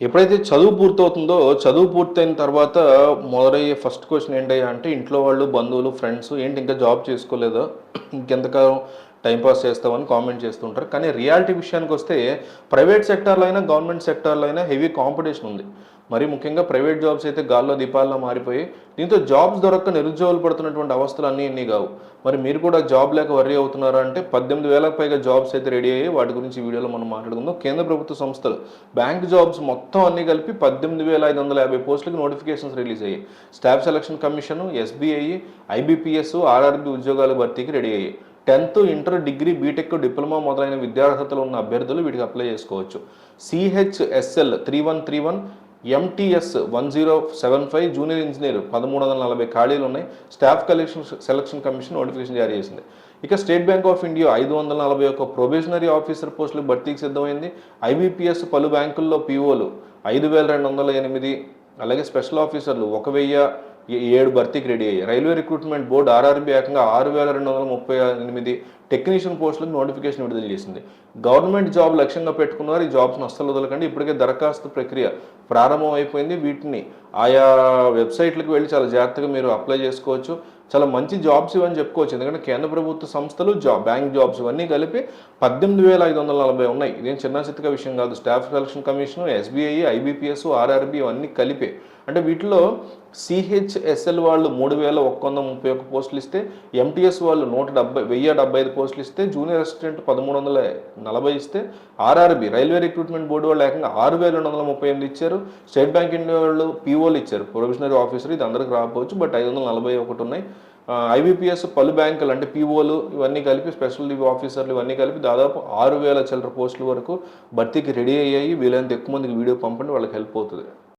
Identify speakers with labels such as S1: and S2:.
S1: ఎప్పుడైతే చదువు పూర్తవుతుందో చదువు పూర్తయిన తర్వాత మొదలయ్యే ఫస్ట్ క్వశ్చన్ ఏంటయ్యా అంటే ఇంట్లో వాళ్ళు బంధువులు ఫ్రెండ్స్ ఏంటి ఇంకా జాబ్ చేసుకోలేదా? ఇంకెంతకాలం టైంపాస్ చేస్తామని కామెంట్ చేస్తుంటారు. కానీ రియాలిటీ విషయానికి వస్తే ప్రైవేట్ సెక్టార్లో అయినా గవర్నమెంట్ సెక్టార్లో అయినా హెవీ కాంపిటీషన్ ఉంది. మరి ముఖ్యంగా ప్రైవేట్ జాబ్స్ అయితే గాల్లో దీపాల్లో మారిపోయి దీంతో జాబ్స్ దొరక్క నిరుద్యోగులు పడుతున్నటువంటి అవస్థలు అన్నీ ఇన్ని కావు. మరి మీరు కూడా జాబ్ లేక వర్రీ అవుతున్నారా అంటే పద్దెనిమిది వేలకు పైగా జాబ్స్ అయితే రెడీ అయ్యాయి. వాటి గురించి ఈ వీడియోలో మనం మాట్లాడుకుందాం. కేంద్ర ప్రభుత్వ సంస్థలు బ్యాంక్ జాబ్స్ మొత్తం అన్ని కలిపి పద్దెనిమిది వేల ఐదు వందల యాభై పోస్టులకు నోటిఫికేషన్స్ రిలీజ్ అయ్యాయి. Staff selection commission SBI IBPS RRB ఉద్యోగాల భర్తీకి రెడీ అయ్యాయి. Tenth inter degree BTech diploma మొదలైన విద్యార్హతలు ఉన్న అభ్యర్థులు వీటికి అప్లై చేసుకోవచ్చు. CHSL three one three one MTS one zero seven five junior engineer పదమూడు వందల నలభై ఖాళీలు ఉన్నాయి. Staff collection selection commission notification జారీ చేసింది. ఇక స్టేట్ బ్యాంక్ ఆఫ్ ఇండియా ఐదు వందల నలభై ఒక్క ప్రొబేషనరీ ఆఫీసర్ పోస్టులు భర్తీకి సిద్ధమైంది. ఐబీపీఎస్ పలు బ్యాంకుల్లో పీఓలు ఐదు వేల రెండు వందల ఎనిమిది అలాగే స్పెషల్ ఆఫీసర్లు ఒక వెయ్యి ఏడు భర్తీకి రెడీ అయ్యాయి. రైల్వే రిక్రూట్మెంట్ బోర్డు ఆర్ఆర్బీ ఏకంగా ఆరు వేల రెండు వందల ముప్పై ఎనిమిది టెక్నీషియన్ పోస్టులకు నోటిఫికేషన్ విడుదల చేసింది. గవర్నమెంట్ జాబ్ లక్ష్యంగా పెట్టుకున్నారు. ఈ జాబ్స్ను అస్సలు వదలకండి. ఇప్పటికే దరఖాస్తు ప్రక్రియ ప్రారంభం అయిపోయింది. వీటిని ఆయా వెబ్సైట్లకు వెళ్ళి చాలా జాగ్రత్తగా మీరు అప్లై చేసుకోవచ్చు. చాలా మంచి జాబ్స్ ఇవని చెప్పుకోవచ్చు. ఎందుకంటే కేంద్ర ప్రభుత్వ సంస్థలు జాబ్ బ్యాంక్ జాబ్స్ ఇవన్నీ కలిపి పద్దెనిమిది వేల ఐదు వందల నలభై ఉన్నాయి. ఇదేం చిన్న చిత్తగా విషయం కాదు. Staff selection commission SBI IBPS RRB ఇవన్నీ కలిపే అంటే వీటిలో సిహెచ్ఎస్ఎల్ వాళ్ళు మూడు వేల ఒక్క వంద ముప్పై ఒక్క పోస్టులు ఇస్తే ఎంటీఎస్ వాళ్ళు నూట డెబ్బై వెయ్యి డెబ్బై ఐదు పోస్టులు ఇస్తే జూనియర్ అసిస్టెంట్ పదమూడు వందల నలభై ఇస్తే ఆర్ఆర్బి రైల్వే రిక్రూట్మెంట్ బోర్డు వాళ్ళు ఏకంగా ఆరు వేల రెండు వందల ముప్పై ఎనిమిది ఇచ్చారు. స్టేట్ బ్యాంక్ ఇండియా వాళ్ళు పీఓలు ఇచ్చారు. ప్రొఫెషనరీ ఆఫీసర్ ఇది అందరికి రాకపోవచ్చు బట్ ఐదు వందల నలభై ఒకటి ఉన్నాయి. ఐబీపీఎస్ పలు బ్యాంకులు అంటే పీఓలు ఇవన్నీ కలిపి స్పెషల్ లీవ్ ఆఫీసర్లు ఇవన్నీ కలిపి దాదాపు ఆరు వేల చిల్లర పోస్టుల వరకు భర్తీకి రెడీ అయ్యాయి. వీలైనంత ఎక్కువ మందికి వీడియో పంపండి వాళ్ళకి హెల్ప్ అవుతుంది.